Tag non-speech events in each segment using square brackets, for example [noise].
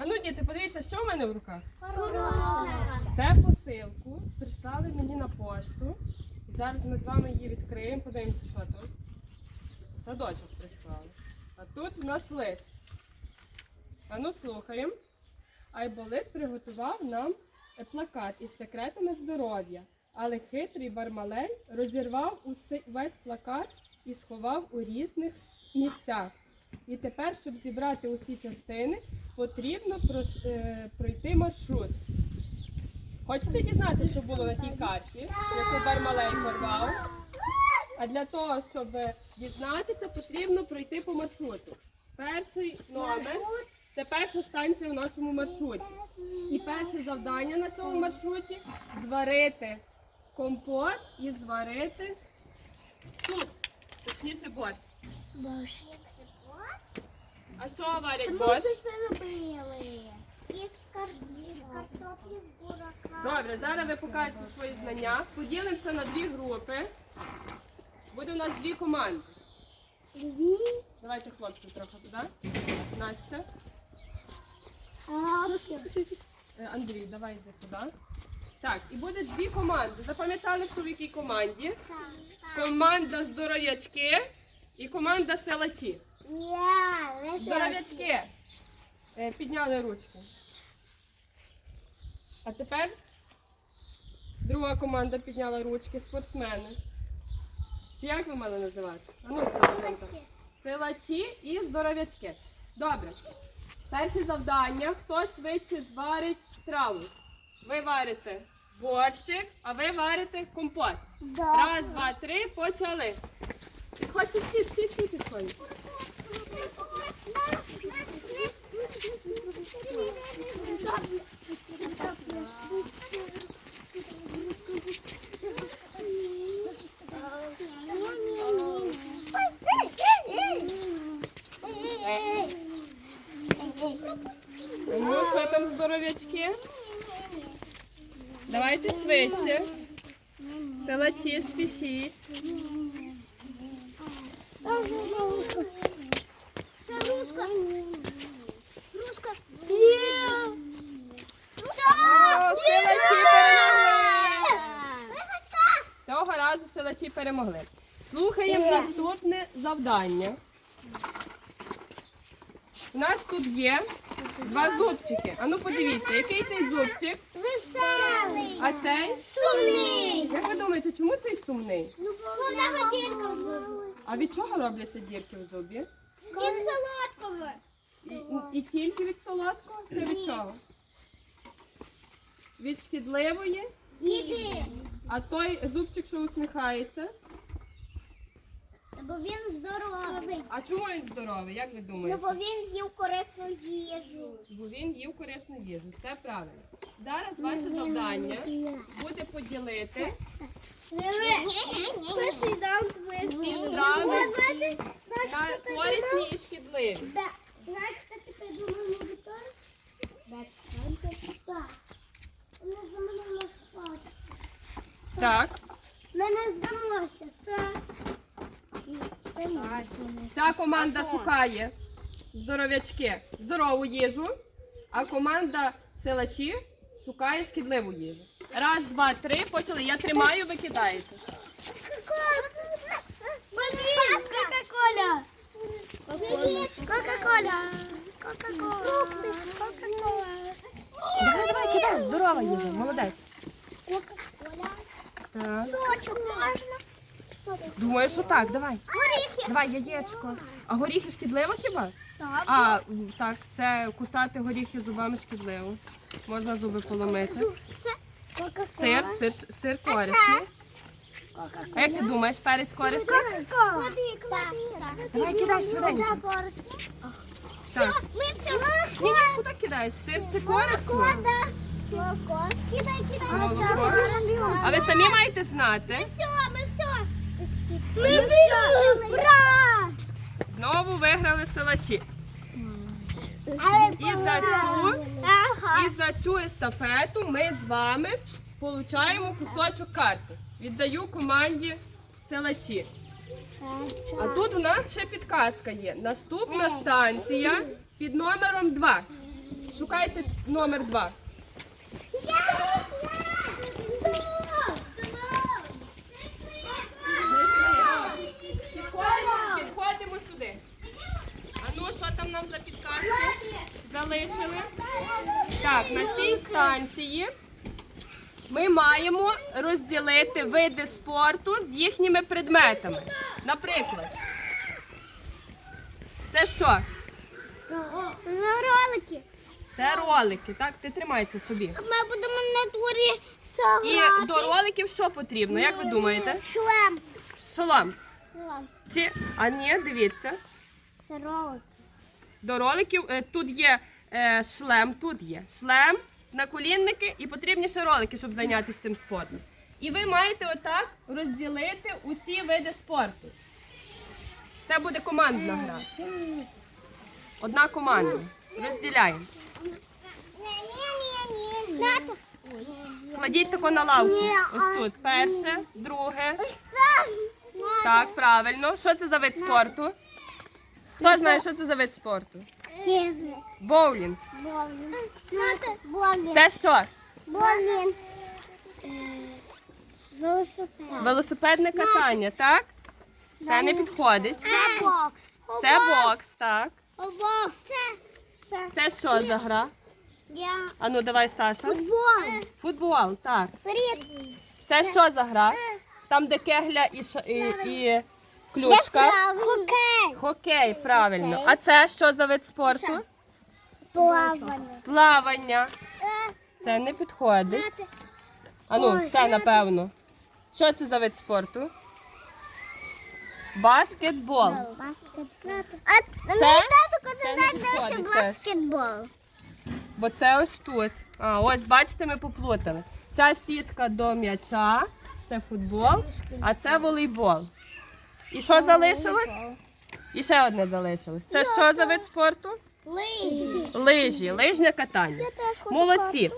А ну, діти, подивіться, що в мене в руках. Це посилку прислали мені на пошту. І зараз ми з вами її відкриємо, подивимося, що там. Садочок прислали. А тут у нас лист. А ну слухаємо. Айболит приготував нам плакат із секретами здоров'я. Але хитрий бармалей розірвав усе- весь плакат і сховав у різних місцях. І тепер, щоб зібрати усі частини, потрібно е, пройти маршрут. Хочете дізнатися, що було на тій карті, яку Бармалей порвав? А для того, щоб дізнатися, потрібно пройти по маршруту. Перший номер це перша станція у нашому маршруті. І перше завдання на цьому маршруті зварити компот і зварити суп, точніше борщ. А що варять борщ? Із картоплі з бурака. Добре, зараз ви покажете свої знання. Поділимося на дві групи. Буде у нас дві команди. Дві. Давайте хлопців трохи туди. Настя. Е, Андрій, давай йди туди. Так, і буде дві команди. Запам'ятали, хто в якій команді? Команда здоров'ячки і команда силачі. Здоров'ячки. Е, Підняли ручки. А тепер друга команда підняла ручки, спортсмени. Чи як ви мали називати? Ну. Силачі і здоров'ячки. Добре. Перше завдання. Хто швидше зварить страву? Ви варите борщик, а ви варите компот. Раз, два, три, почали. Підходьте всі, всі, всі підходять. Ну, що там здоров'ячки? Давайте швидше. Силачі, спішіть. Перемогли! Цього разу силачі перемогли. Слухаємо наступне завдання. У нас тут є два зубчики. Ану подивіться, який цей зубчик, Веселий. а цей? Сумний. Як ви думаєте, чому цей сумний? Вона годинка в зубі. А від чого робляться дірки в зубі? Із солодкого. І, і тільки від солодкого, ще від чого? Від шкідливої, Їди. а той зубчик, що усміхається. Бо він здоровий. А чому він здоровий? Як ви Ну, думаєте? бо він їв корисну їжу. Бо він їв корисну їжу. Це правильно. Зараз ваше завдання буде поділити Перший раунд вийшов. страви на корисні і шкідливі. Знаєш, хто ти придумав моніторинг? Так. Ми замовимо спати. Так, Ми не здамося. Так. Ця команда шукає здоров'ячки, здорову їжу, а команда силачі шукає шкідливу їжу. Раз, два, три, почали. Я тримаю, ви кидаєте. Кока-коля. Кока-коля. Кока-кола. Кока-кола. Давай, давай, кидай. Здорова їжа, молодець. Кока-коля. Сочок можна? Думаю, що так, давай. Горіхи. Давай, яєчко. А горіхи шкідливо хіба? Так. А, так, це кусати горіхи зубами шкідливо. Можна зуби поломити. Це Сир, сир, сир корисний. А як ти думаєш, перець корисний? Кока-кола. Так, так. Давай, кидай швиденько. Так. Ми все. Ні, ні, куди кидаєш? Сир це корисно. Молоко. Молоко. Кидай, кидай. Молоко. А А ви самі маєте знати. Ми все. Ми виграли, ура! Знову виграли силачі. І за цю і за цю естафету ми з вами получаємо кусочок карти. Віддаю команді силачі. А тут у нас ще підказка є. Наступна станція під номером 2. Шукайте номер 2. Залишили? Так, на цій станції ми маємо розділити види спорту з їхніми предметами. Наприклад, це що? Ролики. Це ролики, так? Ти тримайся собі. Ми будемо на турі І до роликів що потрібно? Як ви думаєте? Шлем. Шолом. Шлем. Чи а ні, дивіться. Це ролик. До роликів е, тут є е, шлем, тут є шлем, наколінники і потрібні ще ролики, щоб зайнятися цим спортом. І ви маєте отак розділити усі види спорту. Це буде командна гра. Одна команда. Розділяємо. Кладіть тако на лавку. Ось тут. Перше, друге. Так. Правильно. Що це за вид спорту? Хто знає, що це за вид спорту? Ківі. Боулінг. Тато. Це що? Болін. Е, Велосипед. Велосипедне катання, так? Це не підходить. Це бокс. Це бокс, так. Бокс. Це. Що за гра? Я. А ну давай, Саша. Футбол. Футбол, так. Це що за гра? Там, де кегля і, і, і ключка. Хокей. Хокей, правильно. А це що за вид спорту? Плавання. Плавання. Це не підходить. А ну, це напевно. Що це за вид спорту? Баскетбол. А мій не казав, що баскетбол. Бо це ось тут. А, ось бачите, ми поплутали. Ця сітка до м'яча, це футбол, а це волейбол. І що залишилось? І ще одне залишилось. Це що за вид спорту? Лижі. Лижі, лижне катання. Молодці.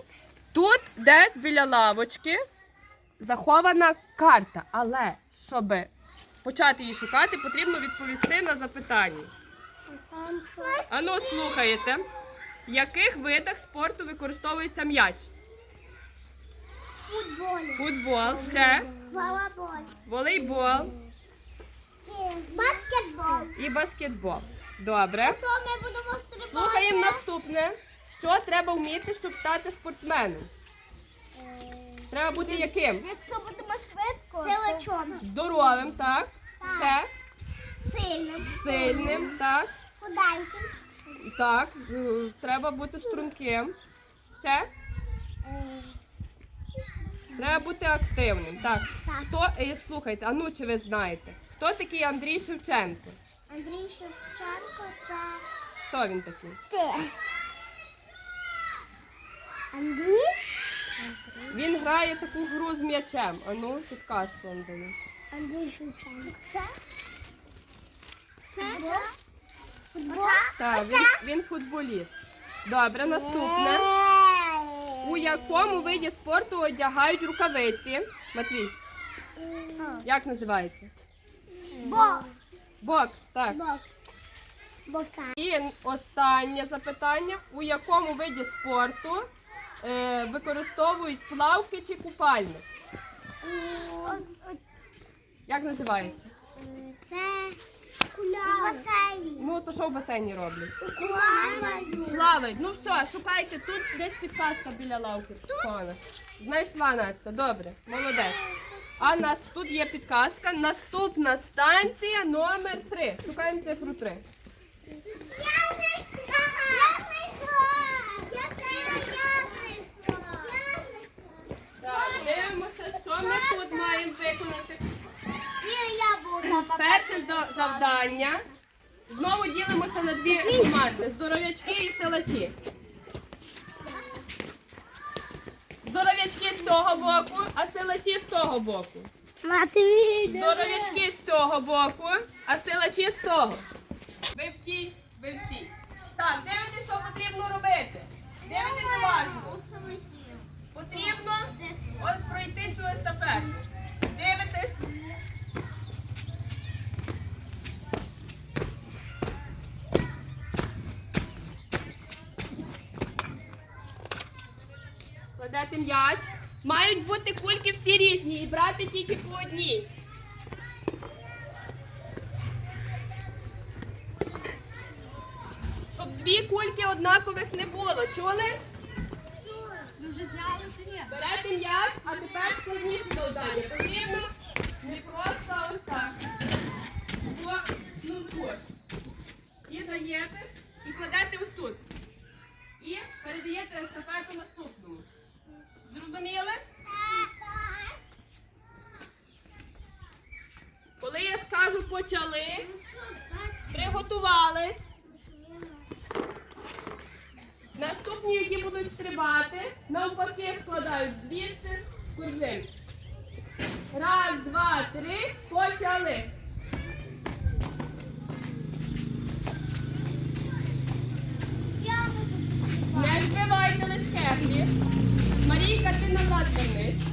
Тут десь біля лавочки захована карта, але щоб почати її шукати, потрібно відповісти на запитання. Ану, слухаєте, в яких видах спорту використовується м'яч? Футбол. Футбол, ще Волейбол. волейбол Баскетбол. і баскетбол. Добре. Що ми будемо стрибати? Слухаємо наступне. Що треба вміти, щоб стати спортсменом? Треба бути яким? Якщо будемо швидко. Силачом. Здоровим, так? Ще Сильним. сильним, так? Худеньким. Так. Е, Треба бути струнким. Ще треба бути активним. Так. Так. Хто, е, слухайте, а ну чи ви знаєте? Хто такий Андрій Шевченко? Андрій Шевченко це Хто він такий? ти. Андрій? Він грає таку гру з м'ячем. А ну, підказку вам даю. Андрій Шевченко. Це? Це? Футбол? Так, він, він футболіст. Добре, наступне. У якому виді спорту одягають рукавиці? Матвій, як називається? Бокс. Бокс, так. Бокс. Бокса. І останнє запитання: у якому виді спорту е, використовують плавки чи купальник? Як називається? Це басейн. Ну, то що в басейні роблять? Плавають. Плавають. Ну все, шукайте тут десь підказка біля лавки. Школи. Знайшла Настя, добре, молодець. А нас тут є підказка. Наступна станція номер 3. Шукаємо цифру 3. Я знайшла! Я знайшла! Я! Так, дивимося, що ми тут маємо виконати. Ні, я буду. Перше завдання. Знову ділимося на дві команди: здоров'ячки і силачі. Здоров'ячки з цього боку, а силачі з того боку. Здоров'ячки з цього боку, а силачі з того. Ви в тій, ви в тій. Так, дивитесь, що потрібно робити. Дивитесь уважно. Потрібно ось пройти цю естафету. Дивитесь. Кладете м'яч. Мають бути кульки всі різні і брати тільки по одній. Щоб дві кульки однакових не було. Чули? Ви вже зняли чи ні? Берете м'яч, а тепер складніше завдання. Потрібно не просто ось так. По шнурку. І даєте, і кладете ось тут. І передаєте естафету наступному. Зрозуміли? Коли я скажу почали, приготувались. Наступні, які будуть стрибати, навпаки складають звідси в корзинку. Раз, два, три, почали. Не збивайте лиш кеглі. Марійка, ти назад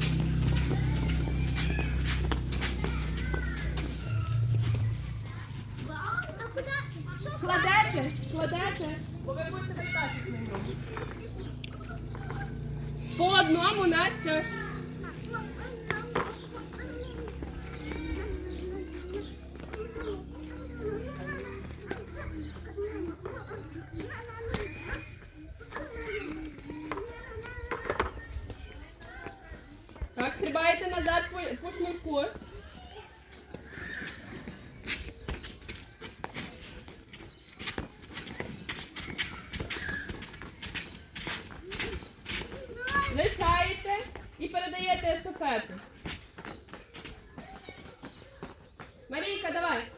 і передаєте естафету. Марійка, давай.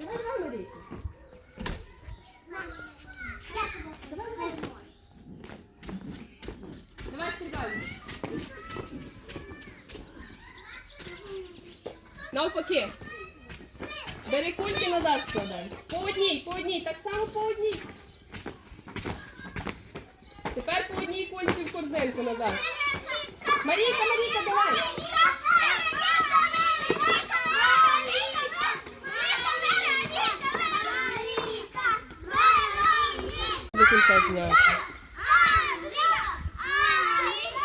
Давай, давай, Марійка. Давай, давай. Давай, стрибай. Навпаки. Бери кульки назад складай. По одній, по одній, так само по одній. Тепер по одній кульці в корзинку назад. Марійка, Марійка, давай. До кінця зняти.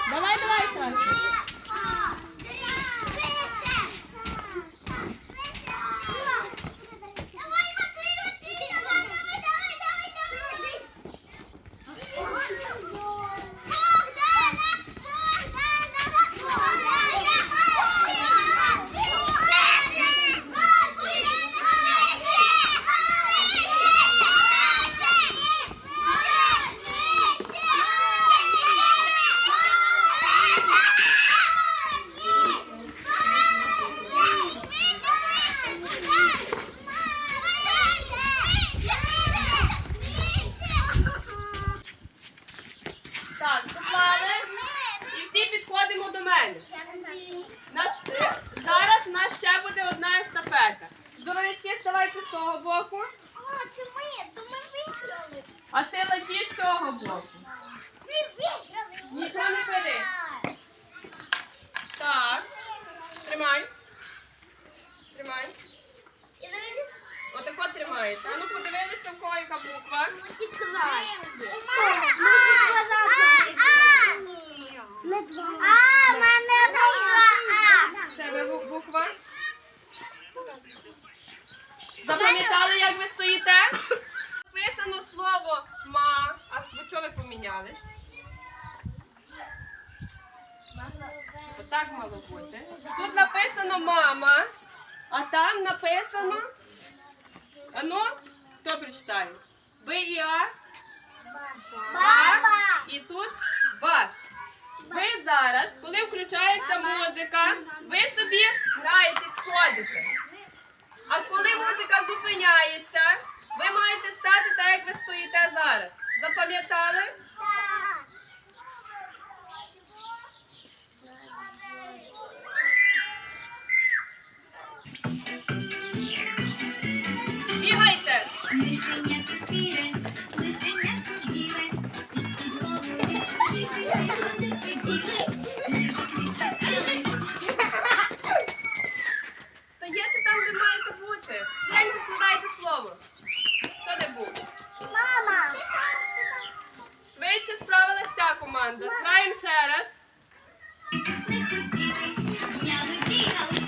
Давай, давай, Саша. Так, поклали. І всі підходимо до мене. Нас, е, зараз у нас ще буде одна естафета. Здоровячки, ставайте з того боку, О, це ми, то ми виграли. а силачі з цього боку. Ми виграли. Нічого не бери. Так. Тримай. Тримай. Отако тримаєте. А ну подивилися, в кого яка буква. А, в мене буква. В Тебе бу- буква. Запам'ятали, як ви стоїте? Написано слово ма. А ви чого ви помінялись? Отак мало бути. Тут написано мама, а там написано. Ану, хто прочитає? Б і А. Баба. І тут ба. Ви зараз, коли включається музика, ви собі граєтесь, ходите. А коли музика зупиняється, ви маєте стати так, як ви стоїте зараз. Запам'ятали? Так. Стаєте там, де маєте бути. Швиденько складайте слово. Хто де був? Мама. Швидко команда. Граємо ще раз. Не хотіли, гуляли, бігали,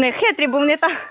Не хитрі, бо вони так.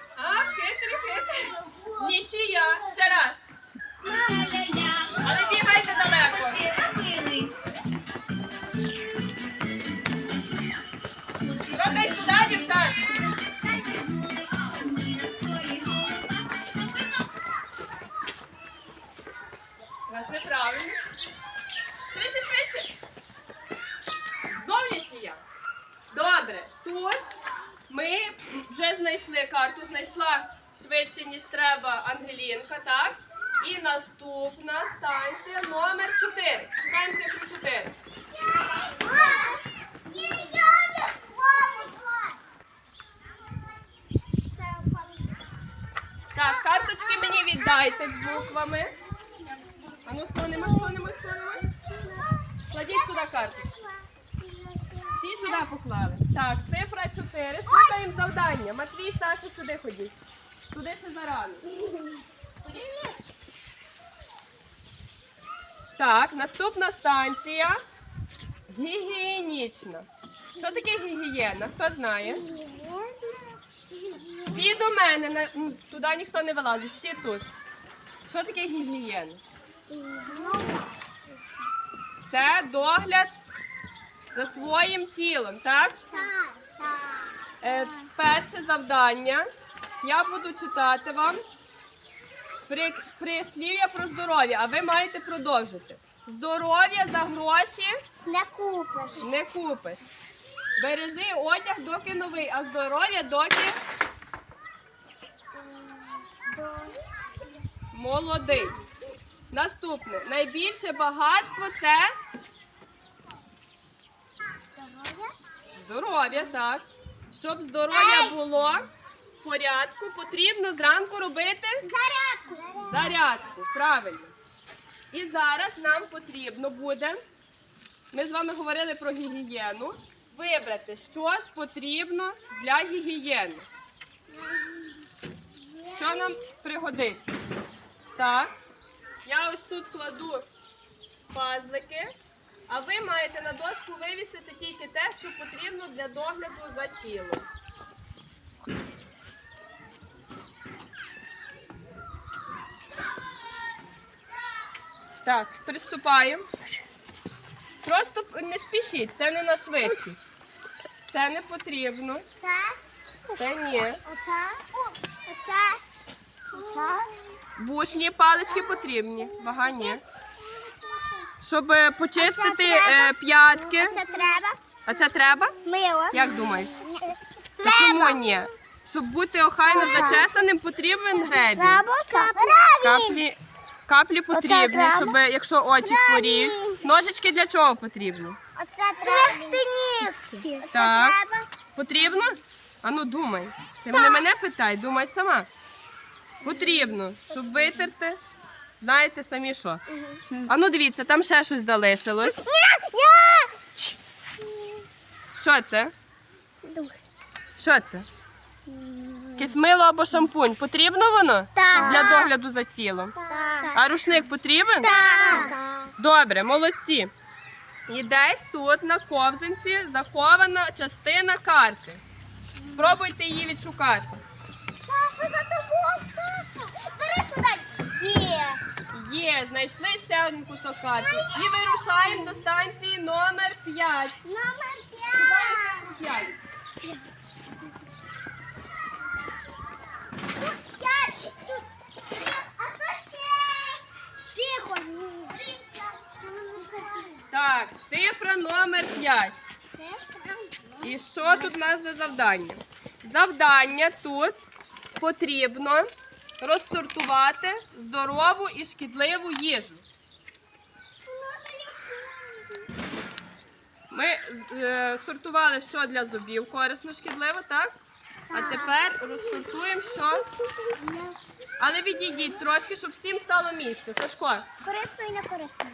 Ходіть. Туди ще зарано. Так, наступна станція. Гігієнічна. Що таке гігієна? Хто знає? Всі до мене, туди ніхто не вилазить, всі тут. Що таке гігієна? Це догляд за своїм тілом, так? Е, перше завдання. Я буду читати вам при, прислів'я про здоров'я, а ви маєте продовжити. Здоров'я за гроші Не купиш. не купиш. Бережи одяг, доки новий, а здоров'я доки молодий. Наступне. Найбільше багатство це здоров'я, так. Щоб здоров'я було порядку, потрібно зранку робити Зарядку. зарядку. Правильно. І зараз нам потрібно буде, ми з вами говорили про гігієну, вибрати, що ж потрібно для гігієни. Що нам пригодиться? Так, я ось тут кладу пазлики, а ви маєте на дошку вивісити тільки те, що потрібно для догляду за тілом. Так, приступаємо. Просто не спішіть, це не на швидкість. Це не потрібно. Це. Це ні. Оце. Оце. Оце. Вушні палички потрібні, вага ні. Щоб е, почистити е, п'ятки. Це треба. А це треба? Мило. Як думаєш? Та чому ні? Щоб бути охайно зачесаним, потрібен гребінь. Треба. Каплі, каплі потрібні, треба? щоб якщо очі хворіють. Ножички для чого потрібні? Оце треба. Так. Треба. Потрібно? Ану думай. Ти не мене питай, думай сама. Потрібно, щоб витерти. Знаєте самі що. Ану дивіться, там ще щось залишилось. Що це? Що це? Якесь мило або шампунь. Потрібно воно? Так. Для догляду за тілом. Так. А рушник потрібен? Так. Добре, молодці. І десь тут на ковзанці захована частина карти. Спробуйте її відшукати. Саша, за тобою, Саша. Бери швиденько. Є. Є, знайшли ще один кусок карти. І вирушаємо до станції номер 5. Номер п'ять. 5. Тут п'ять. Тут. А тут ще. Тихо. Так, цифра номер 5. І що тут у нас за завдання? Завдання тут потрібно розсортувати здорову і шкідливу їжу. Ми е, сортували, що для зубів корисно, шкідливо, так? А тепер розсортуємо, що. Але відійдіть трошки, щоб всім стало місце. Сашко, Корисно і не корисно.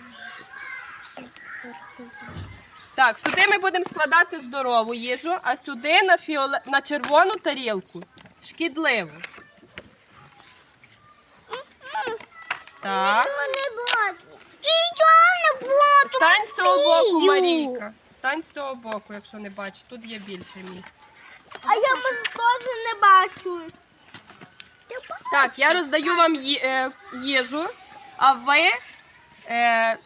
Так, сюди ми будемо складати здорову їжу, а сюди на, фіоле... на червону тарілку шкідливу. Так. Стань з цього боку, Марійка. Стань з цього боку, якщо не бачиш. Тут є більше місця. А я теж не бачу. Так, я роздаю вам е, їжу, а ви е,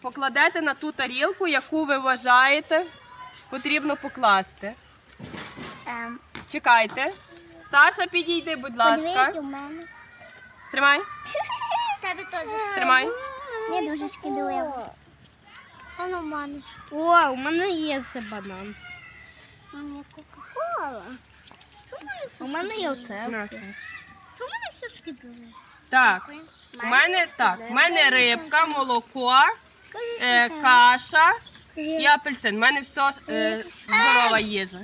покладете на ту тарілку, яку ви вважаєте потрібно покласти. Ем, Чекайте. Саша, підійди, будь ласка. у мене. Тримай, [laughs] Тебе теж тримай. Я дуже шкідливо. А ну, маниш. О, у мене є це банан. У мене кока-кола. Чому мене все У мене є оце. На, Саш. Чому мене все шкідливе? Так, у мене так, у мене рибка, молоко, е, каша і апельсин. У мене все ж, е, здорова їжа.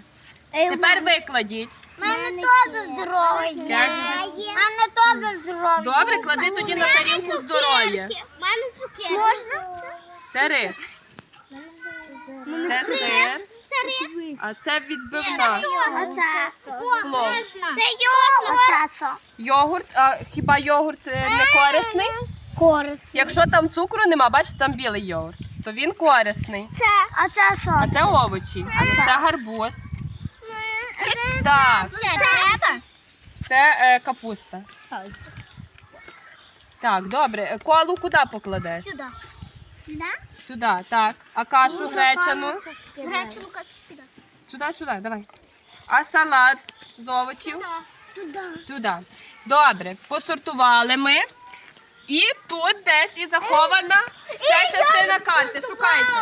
Тепер викладіть. У мене теж здорове є. У мене теж здорове. Добре, клади тоді на тарілку здоров'я. У мене цукерки. Можна? Це рис, це сир, Це рис. а це відбивна. Плов. Це йогурт. Йогурт, а хіба йогурт е, не корисний? Корисно. Якщо там цукру нема, бачите, там білий йогурт, то він корисний. Це, а це що? А це овочі, це гарбуз, так, Це треба? це е, капуста. Так, добре. Колу куди покладеш? Сюди. Сюди? Сюди, так. А кашу гречану? Гречану кашу сюди. Сюди, сюди, давай. А салат з овочів? Туди. Сюди. Добре, посортували ми. І тут десь і захована ще частина карти. Шукайте.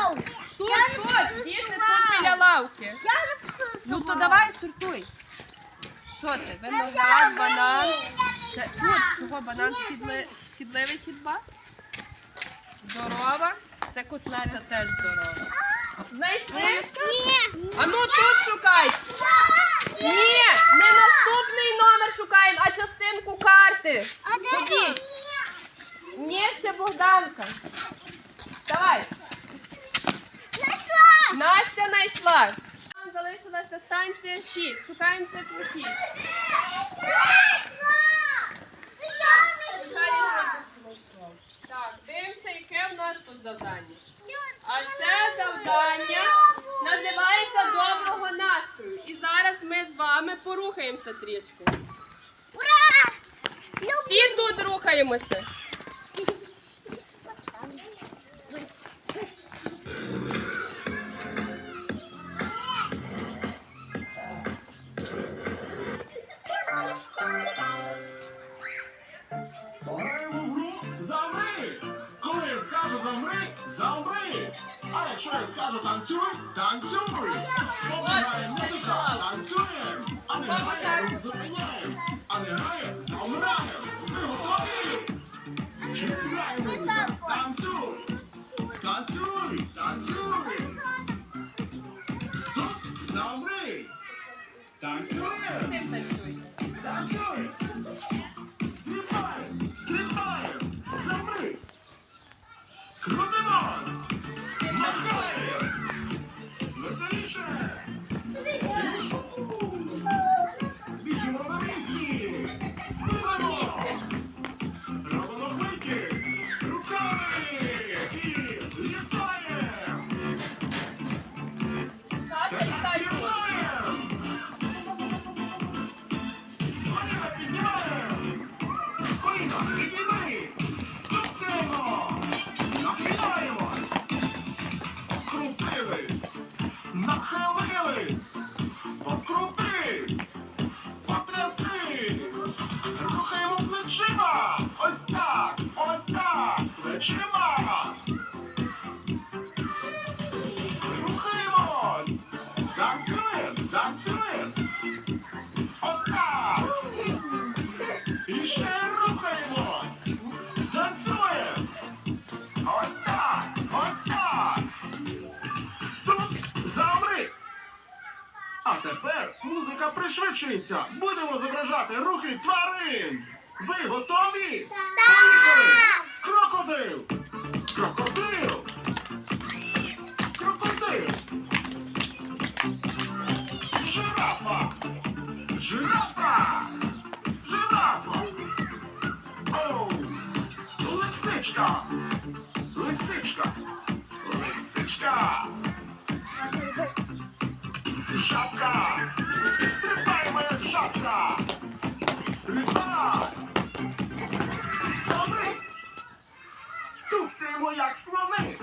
Тут, тут, діти, тут біля лавки. Ну то давай сортуй. Що це? Виноград, банан. Це, тут, чого банан шкідли, шкідливий хіба? Здорова. Це котлета теж здорова. Знайшли? Ні. А ну тут шукайте. Ні, не наступний номер шукаємо, а частинку карти. А де Ходіть. Ні, ще Богданка. Давай. Знайшла. Настя знайшла. Нам залишилася станція 6. Шукаємо цифру 6. Так, дивимося, яке в нас тут завдання. А це завдання називається доброго настрою. І зараз ми з вами порухаємося трішки. Ура! Всі тут рухаємося. Скажу танцюй, танцюй. Грає музика, танцюємо. А не грає, зупиняємо. А не грає, замираємо. Ви готові? Чи грає музика? Танцюй. Танцюй, танцюй. Стоп, замри. Танцюємо. Танцюй! Танцюємо! Отак! І ще рухаємось! Танцюємо! Ось так! Ось так! Замри! А тепер музика пришвидшується! Будемо зображати рухи тварин! Ви готові? Крокодил! Крокодил! Тупці йому як слони.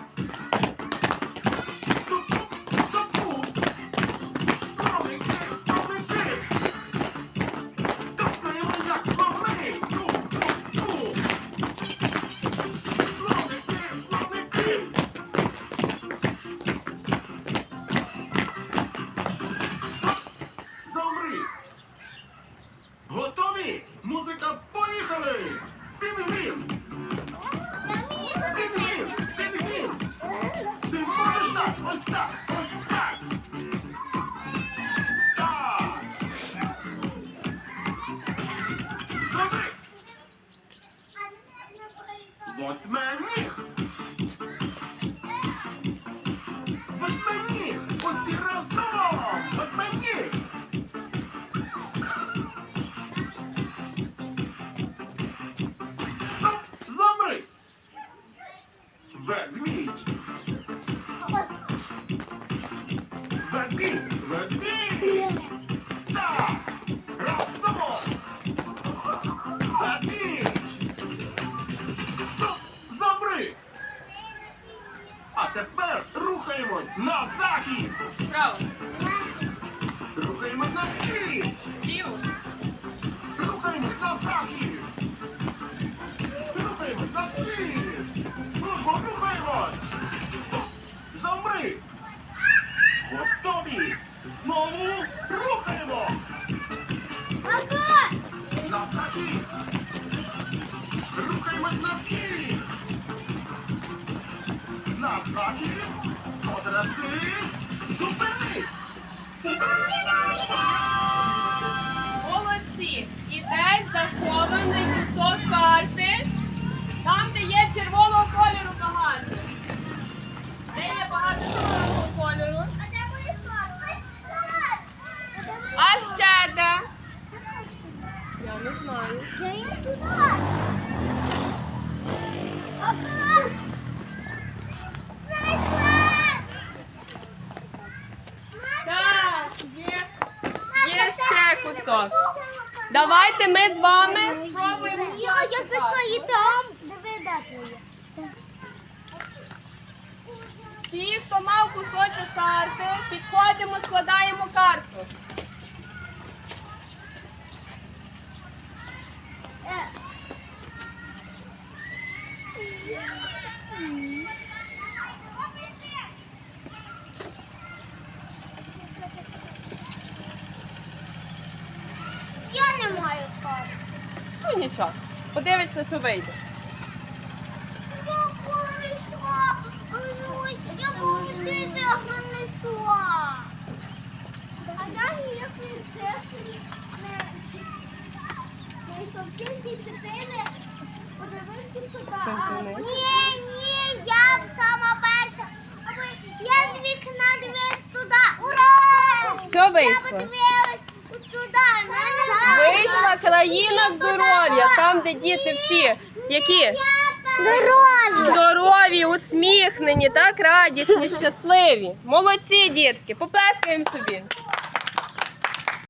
Зупинись! Зупинись! Молодці! І десь захований кусок карти. Там, де є червоного кольору багато. Де є багато червоного кольору. А ще де? Я не знаю. місто. Давайте ми з вами спробуємо. Я знайшла її там. Ті, хто мав кусочок карти, підходимо, складаємо карту. Подивишся, що вийде. які? Здорові, Здорові, усміхнені, так радісні, щасливі. Молодці, дітки, поплескаємо собі.